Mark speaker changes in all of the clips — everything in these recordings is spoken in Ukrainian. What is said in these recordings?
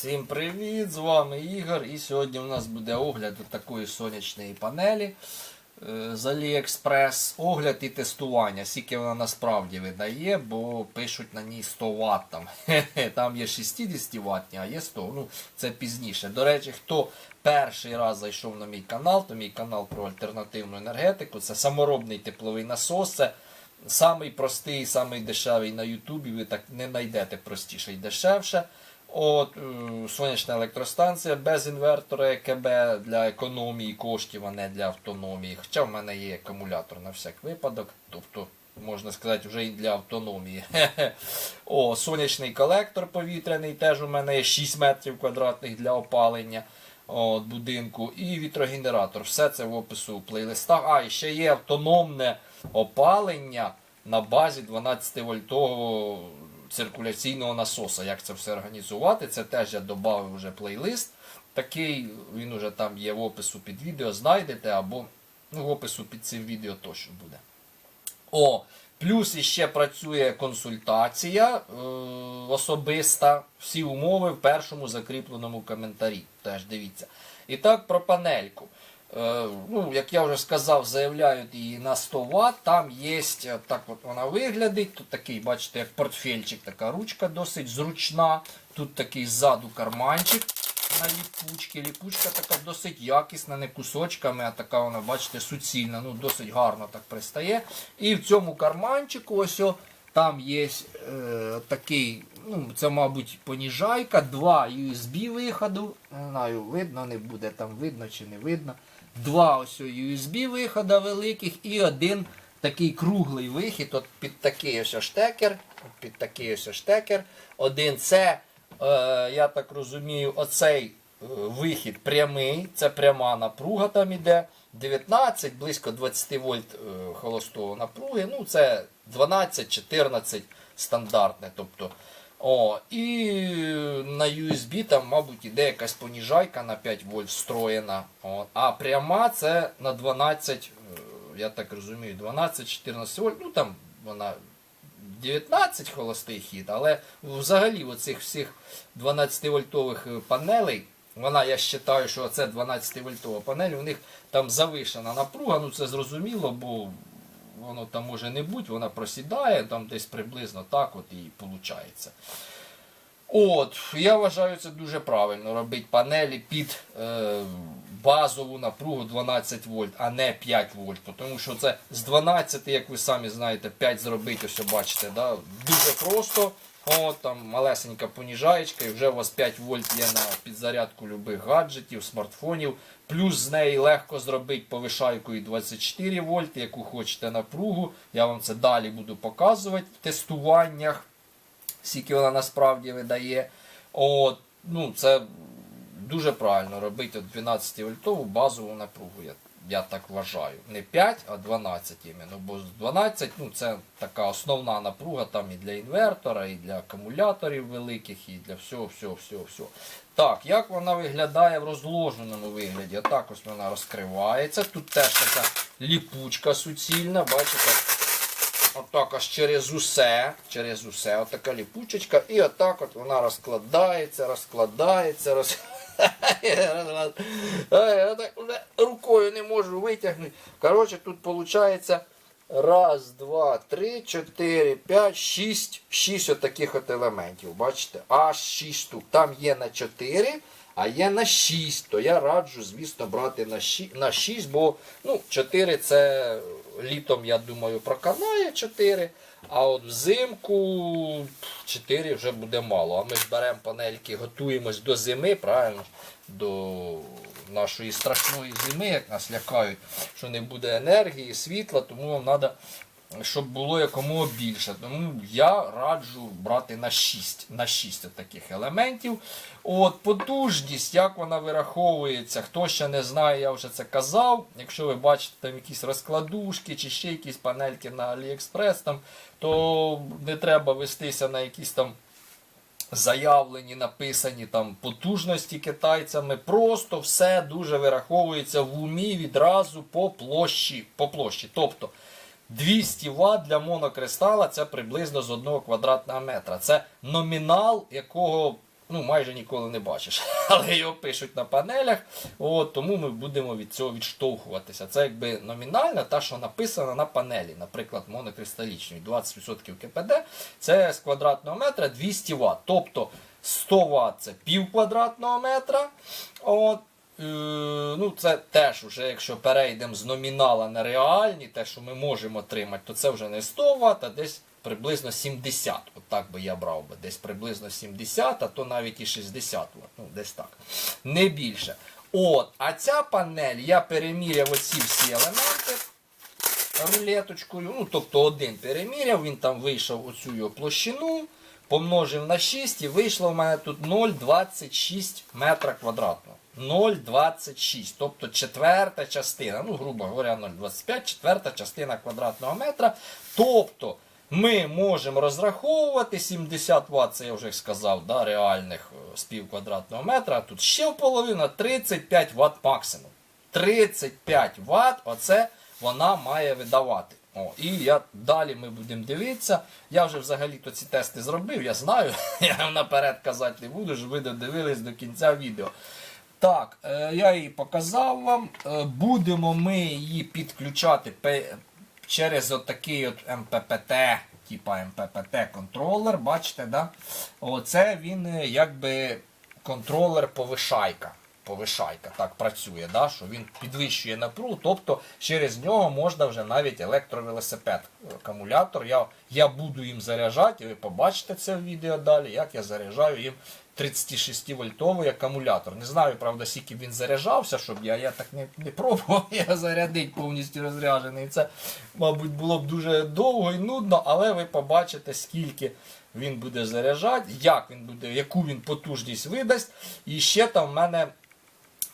Speaker 1: Всім привіт! З вами Ігор. І сьогодні у нас буде огляд такої сонячної панелі е, з AliExpress. Огляд і тестування. Скільки вона насправді видає, бо пишуть на ній 100 Вт. Там, там є 60 Вт, а є 100 Ну, це пізніше. До речі, хто перший раз зайшов на мій канал, то мій канал про альтернативну енергетику. Це саморобний тепловий насос. Це Самий простий, самий дешевий на Ютубі, ви так не знайдете простіше і дешевше. От е, сонячна електростанція без інвертора ЕКБ для економії коштів, а не для автономії. Хоча в мене є акумулятор на всяк випадок, тобто, можна сказати, вже і для автономії. О, сонячний колектор повітряний, теж у мене є 6 метрів квадратних для опалення от, будинку. І вітрогенератор. Все це в опису у плейлистах. А, і ще є автономне опалення на базі 12 вольтового циркуляційного насоса. Як це все організувати? Це теж я додав вже плейлист. Такий, він уже там є в опису під відео, знайдете, або ну, в опису під цим відео точно буде. О, плюс іще працює консультація е, особиста. Всі умови в першому закріпленому коментарі. Теж дивіться. І так про панельку. Е, ну, як я вже сказав, заявляють її на 100 Вт. Там є, е, так от вона виглядить. Тут такий, бачите, як портфельчик, така ручка досить зручна. Тут такий ззаду карманчик на ліпучки. Ліпучка така досить якісна, не кусочками, а така вона, бачите, суцільна, ну досить гарно так пристає. І в цьому карманчику ось там є е, такий, ну це, мабуть, поніжайка, два USB виходу. Не знаю, видно, не буде там видно чи не видно. Два ось USB вихода великих і один такий круглий вихід. От під такий ось штекер. Під такий ось штекер. Один це, е, я так розумію, оцей е, вихід прямий, це пряма напруга там іде. 19, близько 20 вольт е, холостого напруги. Ну, це 12-14 стандартне. тобто. О, І на USB там, мабуть, іде якась поніжайка на 5 вольт встроєна. От. А пряма це на 12, е, я так розумію, 12-14 вольт. Ну там вона 19 холостий хід, але взагалі оцих всіх 12-вольтових панелей. Вона, я вважаю, що це 12-вольтова панель, у них там завишена напруга, ну це зрозуміло, бо воно там може не бути, вона просідає, там десь приблизно так от і виходить. От, я вважаю, це дуже правильно робити панелі під е, базову напругу 12 вольт, а не 5 вольт. Тому що це з 12, як ви самі знаєте, 5 зробити, ось бачите, да? дуже просто. От, там малесенька поніжаєчка, і вже у вас 5 вольт є на підзарядку любих гаджетів, смартфонів. Плюс з неї легко зробити повишайкою 24 вольт, яку хочете напругу. Я вам це далі буду показувати в тестуваннях, скільки вона насправді видає. От, ну, Це дуже правильно робити 12 вольтову базову напругу. Я, так вважаю. Не 5, а 12 іменно. Бо 12 ну, це така основна напруга там і для інвертора, і для акумуляторів великих, і для всього, всього, всього, всього. Так, як вона виглядає в розложеному вигляді? Отак ось вона розкривається. Тут теж така ліпучка суцільна, бачите? Отак ось через усе, через усе, отака ліпучечка, і отак от вона розкладається, розкладається, роз... Рукою не можу витягнути. Коротше, тут виходить раз, два, три, чотири, п'ять, шість, шість отаких от елементів. Бачите? Аж шість штук. Там є на 4, а є на 6. То я раджу, звісно, брати на 6, на 6 бо ну, 4 це літом, я думаю, проканає 4. А от взимку 4 вже буде мало. А ми ж беремо панельки, готуємось до зими, правильно? До нашої страшної зими, як нас лякають, що не буде енергії, світла, тому нам треба, щоб було якомога більше. Тому я раджу брати на 6 на 6 таких елементів. От Потужність, як вона вираховується, хто ще не знає, я вже це казав. Якщо ви бачите там якісь розкладушки чи ще якісь панельки на AliExpress, там, то не треба вестися на якісь там заявлені, написані там потужності китайцями. Просто все дуже вираховується в умі відразу по площі. По площі. Тобто 200 Вт для монокристала це приблизно з 1 квадратного метра. Це номінал, якого ну, майже ніколи не бачиш. Але його пишуть на панелях, от, тому ми будемо від цього відштовхуватися. Це якби номінальна, та, що написана на панелі, наприклад, монокристалічної 20% КПД, це з квадратного метра 200 Вт. Тобто 100 Вт це пів квадратного метра. От, ну, це теж, уже, якщо перейдемо з номінала на реальні, те, що ми можемо отримати, то це вже не 100 Вт, а десь приблизно 70. От так би я брав би. Десь приблизно 70, а то навіть і 60 Вт. Ну, десь так. Не більше. От, а ця панель, я переміряв оці всі елементи рулеточкою. Ну, тобто один переміряв, він там вийшов оцю його площину, помножив на 6 і вийшло в мене тут 0,26 метра квадратного. 0,26, тобто четверта частина, ну, грубо говоря, 0,25, четверта частина квадратного метра. Тобто ми можемо розраховувати 70 Вт, це я вже сказав, да, реальних е, з пів квадратного метра, тут ще в половину 35 Вт максимум. 35 Вт, оце вона має видавати. О, і я далі ми будемо дивитися. Я вже взагалі-то ці тести зробив, я знаю. Я наперед казати не буду, щоб ви додивились до кінця відео. Так, е, я її показав вам. Е, будемо ми її підключати через отакий от МППТ, типа МППТ контролер, бачите, да? Оце він е, якби контролер повишайка. Повишайка так працює, да? що він підвищує напругу, тобто через нього можна вже навіть електровелосипед. Акумулятор. Я, я буду їм заряджати, і ви побачите це в відео далі, як я заряджаю їм 36 вольтовий акумулятор. Не знаю, правда, скільки він заряджався, щоб я, я так не, не пробував я зарядити повністю розряджений. Це, мабуть, було б дуже довго і нудно, але ви побачите, скільки він буде заряджати, як він буде, яку він потужність видасть. І ще там в мене.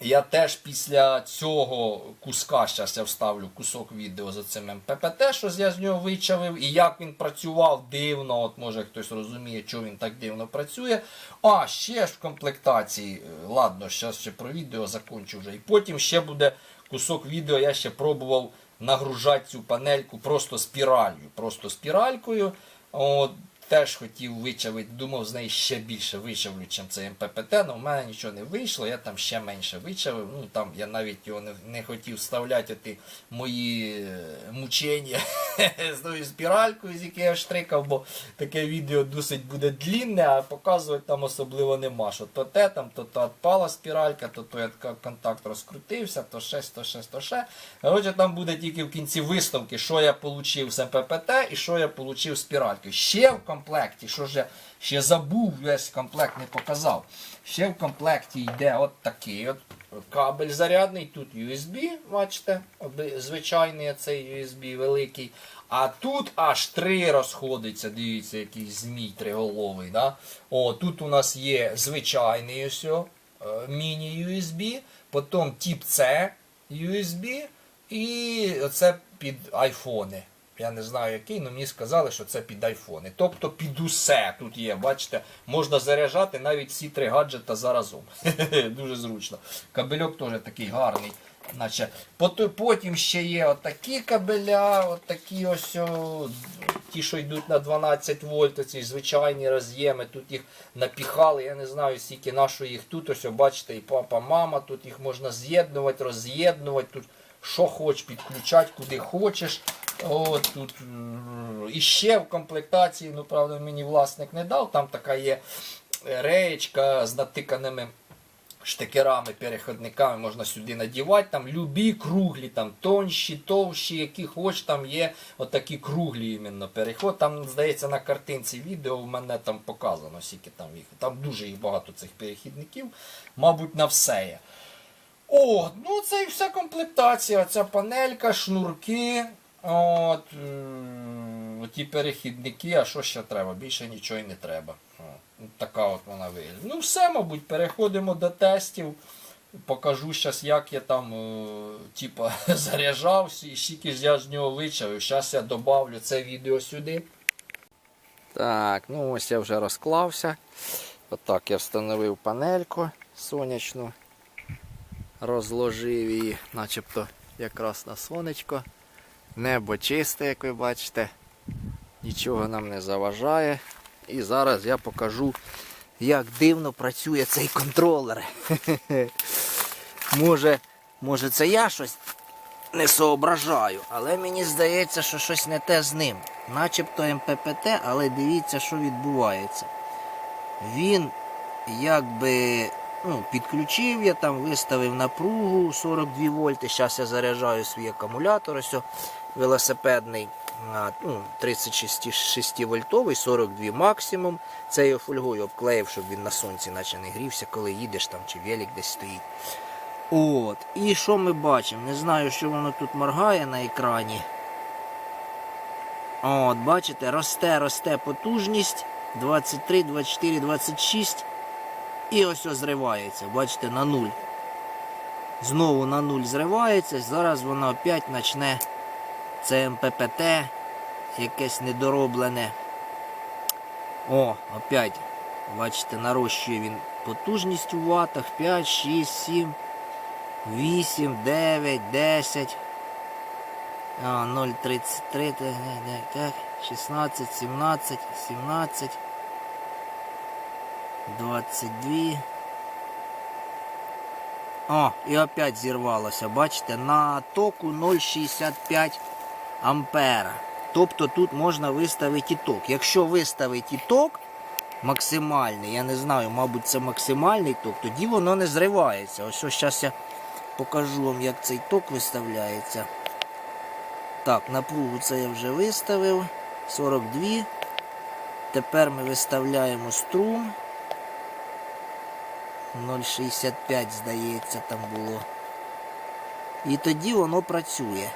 Speaker 1: Я теж після цього куска, зараз я вставлю кусок відео за цим МППТ, що я з нього вичавив, і як він працював дивно, от може хтось розуміє, чого він так дивно працює. А ще ж в комплектації, е, ладно, зараз ще про відео закончу вже. І потім ще буде кусок відео, я ще пробував нагружати цю панельку просто спіралью. Просто спіралькою. От, Теж хотів вичавити, думав з неї ще більше вичавлю, чим це МППТ, але в мене нічого не вийшло, я там ще менше вичавив. Ну там я навіть його не, не хотів вставляти оті мої е, мучення з тою спіралькою, з якою я штрикав, бо таке відео досить буде длінне, а показувати там особливо нема. Що то те, там, то то відпала спіралька, то то я контакт розкрутився, то щось, то щось, то ще. Коротше, там буде тільки в кінці виставки, що я отримав з МППТ і що я отримав з спіралькою. Ще в комплекті, що я ще забув, весь комплект не показав. Ще в комплекті йде от такий от кабель зарядний. Тут USB, бачите, звичайний цей USB великий. А тут аж три розходиться, дивіться, який змій триголовий. Да? О, тут у нас є звичайний ось е, міні-USB, потім тип C USB і оце під айфони. Я не знаю який, але мені сказали, що це під айфони. Тобто під усе тут є. Бачите, можна заряджати навіть всі три гаджета заразом. Дуже зручно. Кабельок теж такий гарний. Наче. Потім ще є отакі кабеля, отакі ось о, ті, що йдуть на 12 вольт, ці звичайні роз'єми. Тут їх напіхали, я не знаю, скільки нашої їх тут. Ось, бачите, і папа, мама, тут їх можна з'єднувати, роз'єднувати. Тут що хочеш, підключати, куди хочеш. От тут і ще в комплектації, ну правда, мені власник не дав. Там така є реєчка з натиканими штекерами, переходниками, можна сюди надівати. Там любі круглі, там тонші, товщі, які хоч там є отакі круглі іменно переход. Там, здається, на картинці відео в мене там показано, скільки там їх. Там дуже їх багато цих перехідників. Мабуть, на все є. О, ну це і вся комплектація. Ця панелька, шнурки. От, ті перехідники, а що ще треба? Більше нічого й не треба. Така от вона виглядає. Ну все, мабуть, переходимо до тестів. Покажу зараз, як я там е, типа, заряджався і скільки я з нього вичавив. Зараз я добавлю це відео сюди. Так, ну ось я вже розклався. Отак я встановив панельку сонячну розложив її, начебто якраз на сонечко. Небо чисте, як ви бачите, нічого нам не заважає. І зараз я покажу,
Speaker 2: як дивно працює цей контролер. може, може це я щось не соображаю, але мені здається, що щось не те з ним. Начебто МППТ, але дивіться, що відбувається. Він якби ну, підключив я там, виставив напругу 42 вольти. Зараз я заряджаю свій акумулятор, ось велосипедний ну, 36 вольтовий, 42 максимум. Це я фольгою обклеїв, щоб він на сонці наче не грівся, коли їдеш там чи велик десь стоїть. От. І що ми бачимо? Не знаю, що воно тут моргає на екрані. От, бачите, росте, росте потужність 23, 24, 26. І ось ось зривається. Бачите, на нуль. Знову на нуль зривається. Зараз воно опять почне це МППТ, якесь недороблене. О, опять. Бачите, нарощує він потужність у ватах 5, 6, 7, 8, 9, 10. 0,33, так, так, так, 16, 17, 17, 22. О, і опять зірвалося, бачите, на току 0,65 ампера. Тобто тут можна виставити і ток. Якщо виставити і ток максимальний, я не знаю, мабуть, це максимальний ток, тоді воно не зривається. Ось ось зараз я покажу вам, як цей ток виставляється. Так, напругу це я вже виставив. 42. Тепер ми виставляємо струм. 0,65, здається, там було. І тоді воно працює.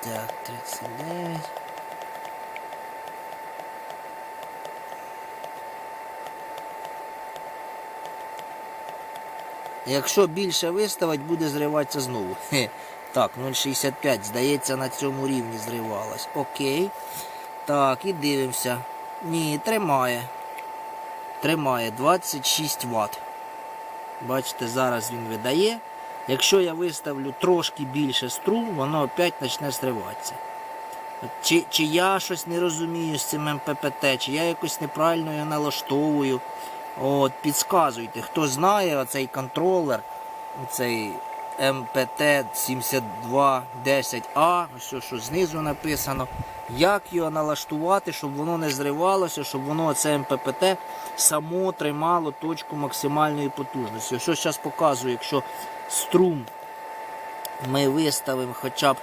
Speaker 2: Так, 39. Якщо більше виставити, буде зриватися знову. Так, 0,65, здається, на цьому рівні зривалось. Окей. Так, і дивимося. Ні, тримає. Тримає 26 Вт. Бачите, зараз він видає. Якщо я виставлю трошки більше струм, воно опять почне зриватися. Чи, чи я щось не розумію з цим МППТ, чи я якось неправильно його налаштовую. От, підказуйте, хто знає оцей контролер, цей МПТ 7210А, ось що знизу написано, як його налаштувати, щоб воно не зривалося, щоб воно це МППТ само тримало точку максимальної потужності. Ось зараз показую, якщо струм ми виставимо хоча б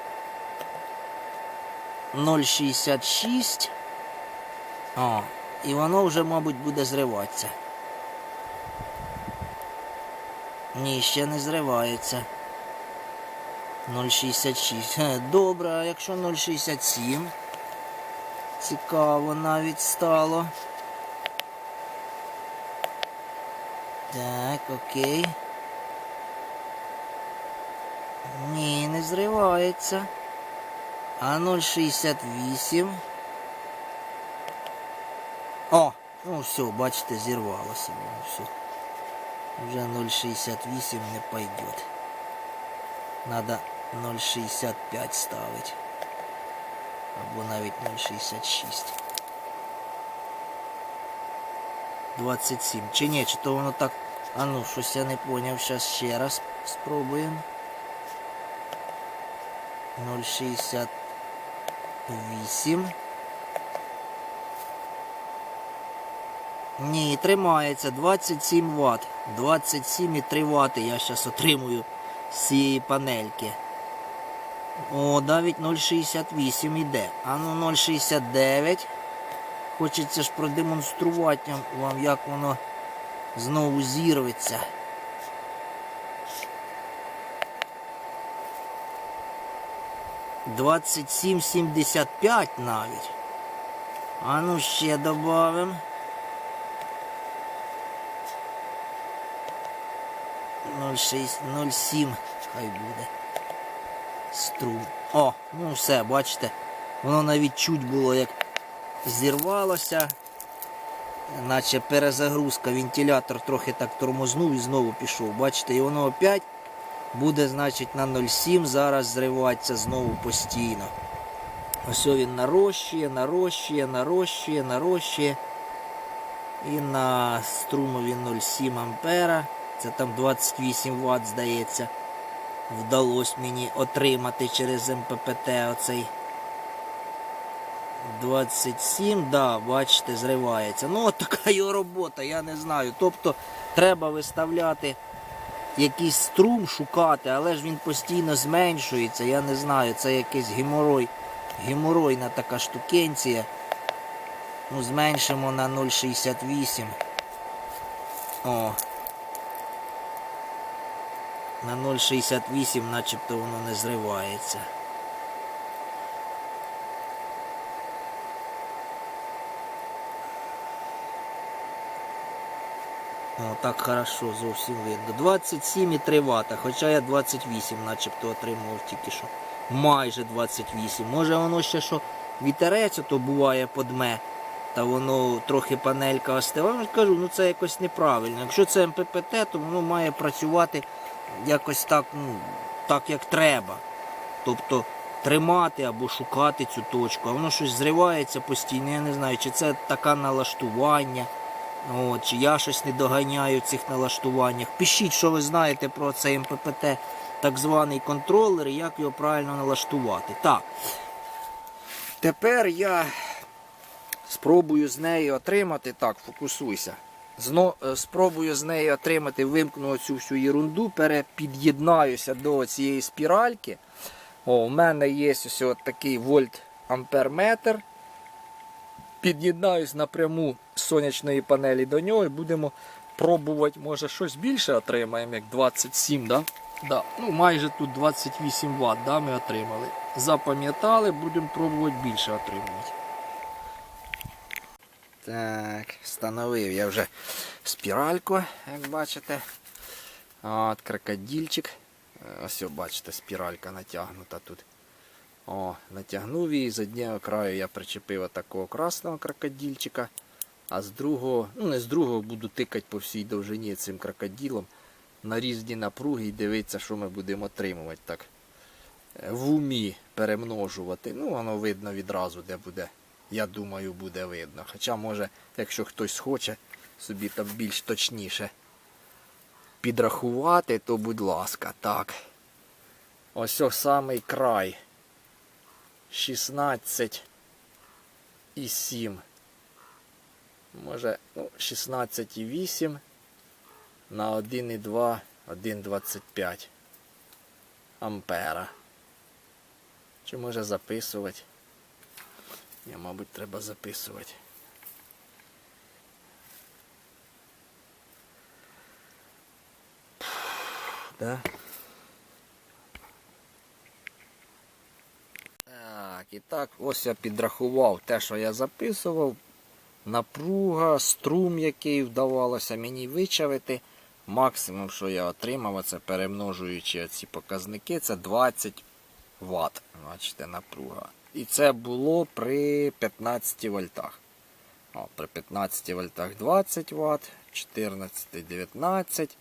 Speaker 2: 0,66, о, і воно вже, мабуть, буде зриватися. Ні, ще не зривається. 0,66. Добре, а якщо 0,67? Цікаво навіть стало. Так, окей. Ні, не зривається. А 0,68. О! Ну все, бачите, зірвалося. воно, Все. Уже 0,68 не пойдет. Надо 0,65 ставить. Або навіть 0,66. 27. Чи ні, чи то воно так. А ну, щось я не поняв. Зараз ще раз спробуємо. 0,68. Ні, тримається 27 Вт. 27,3 Вт я зараз отримую з цієї панельки. О, навіть 0,68 іде. А ну 0,69. Хочеться ж продемонструвати вам, як воно знову зірветься. Двадцять сім сімдесят п'ять навіть. А ну ще добавимо. 0,6, 0,7 хай буде. Струм. О, ну все, бачите, воно навіть чуть було як зірвалося. Наче перезагрузка, вентилятор трохи так тормознув і знову пішов. Бачите, і воно опять буде, значить, на 0,7 зараз зриватися знову постійно. Ось він нарощує, нарощує, нарощує, нарощує. І на струмові 0,7 ампера. Це там 28 Вт, здається. Вдалося мені отримати через МППТ оцей 27, да, бачите, зривається. Ну, от така його робота, я не знаю. Тобто треба виставляти якийсь струм, шукати, але ж він постійно зменшується. Я не знаю, це якийсь геморой, геморойна така штукенція. Ну, зменшимо на 0,68. О. На 0,68 начебто воно не зривається. О, так хорошо, зовсім видно. 27,3 Вт, хоча я 28 начебто отримував тільки що. Майже 28. Може воно ще що вітерець, то буває подме, та воно трохи панелька остила. Я кажу, ну це якось неправильно. Якщо це МППТ, то воно має працювати якось так, ну, так як треба. Тобто тримати або шукати цю точку. А воно щось зривається постійно. Я не знаю, чи це таке налаштування. От, чи я щось не доганяю в цих налаштуваннях. Пишіть, що ви знаєте про цей МППТ, так званий контролер, і як його правильно налаштувати. Так. Тепер я спробую з неї отримати. Так, фокусуйся. Зно, е, спробую з неї отримати, вимкну цю всю ерунду, перепід'єднаюся до цієї спіральки. О, у мене є ось такий вольт амперметр. Під'єднаюсь напряму з сонячної панелі до нього і будемо пробувати, може щось більше отримаємо, як 27, да? Да. Ну, майже тут 28 Вт да, ми отримали. Запам'ятали, будемо пробувати більше отримувати. Так, встановив я вже спіральку, як бачите. От, крокодильчик. Ось, бачите, спіралька натягнута тут. О, натягнув її, з одного краю я причепив такого красного крокодильчика, а з другого, ну не з другого буду тикати по всій довжині цим крокодилом на різні напруги і дивитися, що ми будемо отримувати так. е, В умі перемножувати. Ну, воно видно відразу, де буде. Я думаю, буде видно. Хоча, може, якщо хтось хоче собі там більш точніше підрахувати, то будь ласка, так. Ось ось самий край. 16 і 7. Може, ну, 16 і 8 на 1,2, 1,25 ампера. Чи може записувати? Ні, мабуть, треба записувати. Да? Так, і так, ось я підрахував те, що я записував. Напруга, струм, який вдавалося мені вичавити. Максимум, що я отримав, це перемножуючи ці показники, це 20 Вт. Бачите, напруга. І це було при 15 вольтах. О, при 15 вольтах 20 Вт, 14, 19,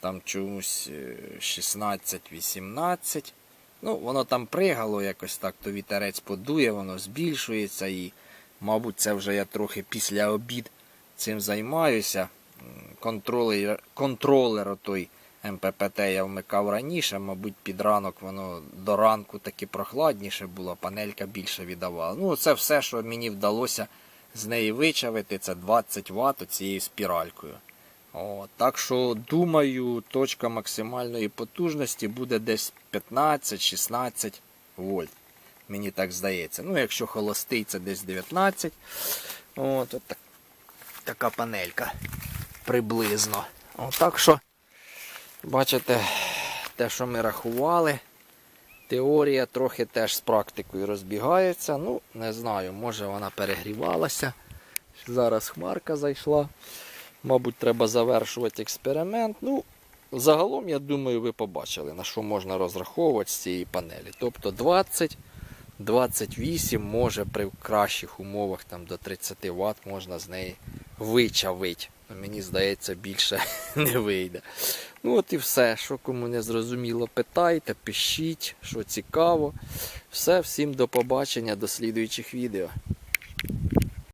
Speaker 2: там чомусь 16-18. Ну, воно там пригало якось так, то вітерець подує, воно збільшується і, мабуть, це вже я трохи після обід цим займаюся. Контролер, контролер той МППТ я вмикав раніше, мабуть, під ранок воно до ранку таки прохладніше було, панелька більше віддавала. Ну, це все, що мені вдалося з неї вичавити, це 20 Вт цією спіралькою. О, так що, думаю, точка максимальної потужності буде десь 15-16 вольт. Мені так здається. Ну, якщо холостий, це десь 19. От, от так, така панелька приблизно. О, так що, бачите, те, що ми рахували, теорія трохи теж з практикою розбігається. Ну, не знаю, може вона перегрівалася. Зараз хмарка зайшла. Мабуть, треба завершувати експеримент. Ну, загалом, я думаю, ви побачили, на що можна розраховувати з цієї панелі. Тобто 20, 28 може при кращих умовах там, до 30 Вт можна з неї вичавити. Мені здається, більше не вийде. Ну от і все. Що кому не зрозуміло, питайте, пишіть, що цікаво. Все, всім до побачення, до слідуючих відео.